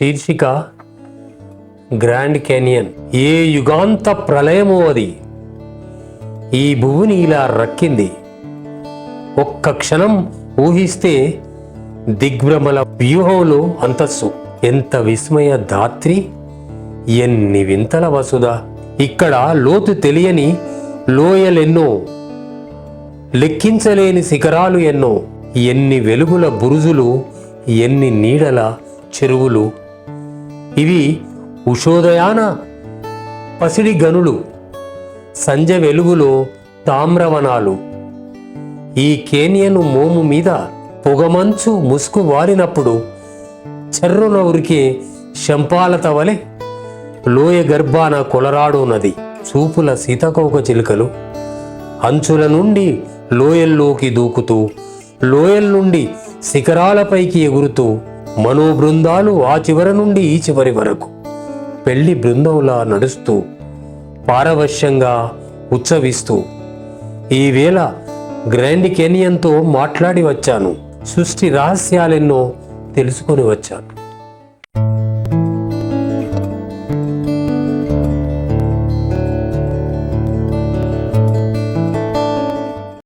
శీర్షిక grand canyon. ఏ యుగాంత ప్రళయమో అది. ఈ భూమిని ఇలా రక్కింది. ఒక్క క్షణం ఊహిస్తే దిగ్భ్రమల వ్యూహంలో అంతస్సు. ఎంత విస్మయ ధాత్రి ఎన్ని వింతల వసుధ. ఇక్కడ లోతు తెలియని లోయలెన్నో లెక్కించలేని శిఖరాలు ఎన్నో. ఎన్ని వెలుగుల బురుజులు ఎన్ని నీడల చెరువులు. ఇవి ఉషోదయాన పసిడి గనులు సంజ వెలుగులో తామ్రవనాలు ఈ కేనియను మోము మీద పొగమంచు ముసుగు వారినప్పుడు చెర్రున ఉరికే శంపాలత వలె లోయ గర్భాన కొలరాడో నది చూపుల సీతకోక చిలుకలు అంచుల నుండి లోయల్లోకి దూకుతూ లోయల్ నుండి శిఖరాలపైకి ఎగురుతూ మనోబృందాలు ఆ చివర నుండి ఈ చివరి వరకు. పెళ్ళి బృందంలా నడుస్తూ పారవశ్యంగా ఉత్సవిస్తూ. ఈవేళ గ్రాండ్ కెనియన్తో మాట్లాడి వచ్చాను. సృష్టి రహస్యాలెన్నో తెలుసుకొని వచ్చాను.